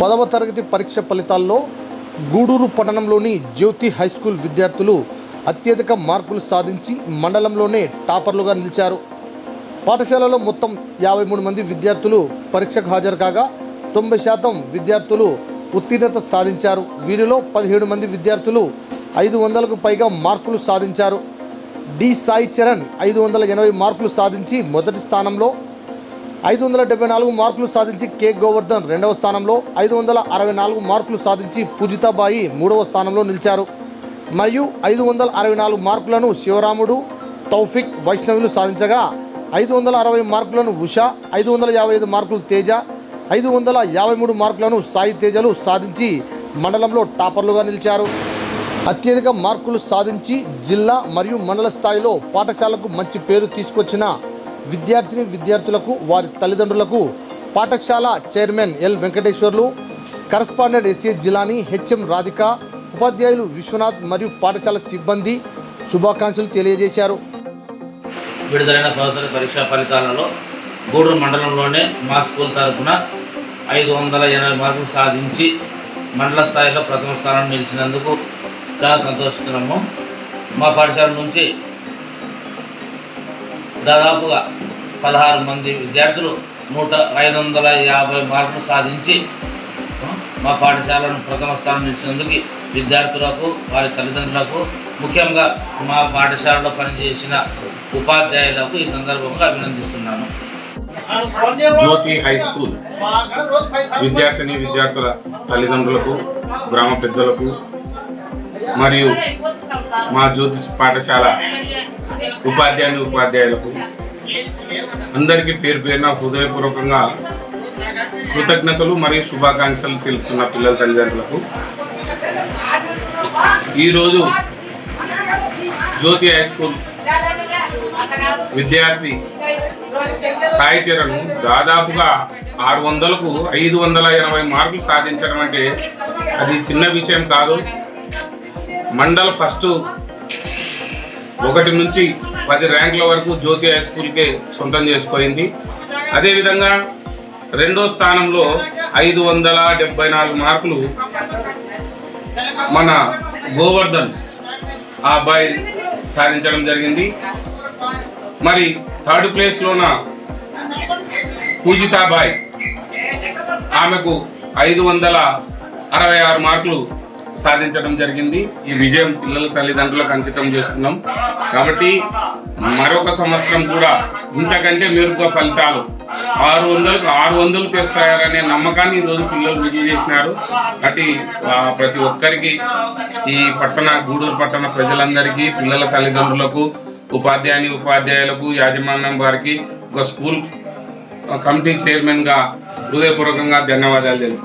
పదవ తరగతి పరీక్ష ఫలితాల్లో గూడూరు పట్టణంలోని జ్యోతి హై స్కూల్ విద్యార్థులు అత్యధిక మార్కులు సాధించి మండలంలోనే టాపర్లుగా నిలిచారు. పాఠశాలలో మొత్తం యాభై మూడు మంది విద్యార్థులు పరీక్షకు హాజరు కాగా తొంభై శాతం విద్యార్థులు ఉత్తీర్ణత సాధించారు. వీరిలో పదిహేడు మంది విద్యార్థులు ఐదు వందలకు పైగా మార్కులు సాధించారు. డి సాయి చరణ్ ఐదు వందల ఎనభై మార్కులు సాధించి మొదటి స్థానంలో ఐదు వందల డెబ్బై నాలుగు మార్కులు సాధించి కే. గోవర్ధన్ రెండవ స్థానంలో ఐదు వందల అరవై నాలుగు మార్కులు సాధించి పూజితాబాయి మూడవ స్థానంలో నిలిచారు. మరియు ఐదు వందల అరవై నాలుగు మార్కులను శివరాముడు తౌఫిక్ వైష్ణవులు సాధించగా ఐదు వందల అరవై మార్కులను ఉషా ఐదు వందల యాభై ఐదు మార్కులు తేజ ఐదు వందల యాభై మూడు మార్కులను సాయి తేజలు సాధించి మండలంలో టాపర్లుగా నిలిచారు. అత్యధిక మార్కులు సాధించి జిల్లా మరియు మండల స్థాయిలో పాఠశాలకు మంచి పేరు తీసుకొచ్చిన విద్యార్థిని విద్యార్థులకు వారి తల్లిదండ్రులకు పాఠశాల chairman L Venkateswarlu correspondent SA Jilani HM Radhika ఉపాధ్యాయులు విశ్వనాథ్ మరియు పాఠశాల సిబ్బంది శుభాకాంక్షలు తెలియజేశారు. విడుదలైన పదవ పరీక్షా ఫలితాలలో గూడూరు మండలంలోనే మా స్కూల్ తరఫున ఐదు వందల ఎనభై మార్కులు సాధించి మండల స్థాయిలో ప్రథమ స్థానం నిలిచినందుకు చాలా సంతోషిస్తున్నాము. మా పాఠశాల నుంచి దాదాపుగా పదహారు మంది విద్యార్థులు నూట ఐదు వందల యాభై మార్కులు సాధించి మా పాఠశాలను ప్రథమ స్థానం నిలిచినందుకు విద్యార్థులకు వారి తల్లిదండ్రులకు ముఖ్యంగా మా పాఠశాలలో పనిచేసిన ఉపాధ్యాయులకు ఈ సందర్భంగా అభినందిస్తున్నాను. Jyothi high school. విద్యార్థిని విద్యార్థుల తల్లిదండ్రులకు గ్రామ పెద్దలకు మరియు మా జ్యోతి పాఠశాల ఉపాధ్యాయుని ఉపాధ్యాయులకు అందరికీ పేరు పేరున హృదయపూర్వకంగా కృతజ్ఞతలు మరియు శుభాకాంక్షలు తెలుపుతున్న పిల్లల తల్లిదండ్రులకు. ఈరోజు జ్యోతి హై స్కూల్ విద్యార్థి సాయి చరణ్ దాదాపుగా ఆరు వందలకు ఐదు వందల ఎనభై మార్కులు సాధించడం అంటే అది చిన్న విషయం కాదు. మండల్ ఫస్ట్ ఒకటి నుంచి పది ర్యాంకుల వరకు జ్యోతి హై స్కూల్కే సొంతం చేసుకోయింది అదేవిధంగా రెండో స్థానంలో ఐదు వందల డెబ్బై నాలుగు మార్కులు మన గోవర్ధన్ ఆ అబ్బాయి సాధించడం జరిగింది. మరి థర్డ్ ప్లేస్లోన పూజితాబాయ్. ఆమెకు ఐదు వందల అరవై ఆరు మార్కులు సాధించడం జరిగింది. ఈ విజయం పిల్లల తల్లిదండ్రులకు అంకితం చేస్తున్నాం. కాబట్టి మరొక సంవత్సరం కూడా ఇంతకంటే మెరుగ్గా ఫలితాలు ఆరు వందలకు ఆరు వందలు తెస్తారనే నమ్మకాన్ని ఈరోజు పిల్లలు రుజువు చేసినారు. కాబట్టి ప్రతి ఒక్కరికి ఈ పట్టణ గూడూరు పట్టణ ప్రజలందరికీ పిల్లల తల్లిదండ్రులకు ఉపాధ్యాయుని ఉపాధ్యాయులకు యాజమాన్యం వారికి ఒక స్కూల్ కమిటీ చైర్మన్గా హృదయపూర్వకంగా ధన్యవాదాలు తెలుపు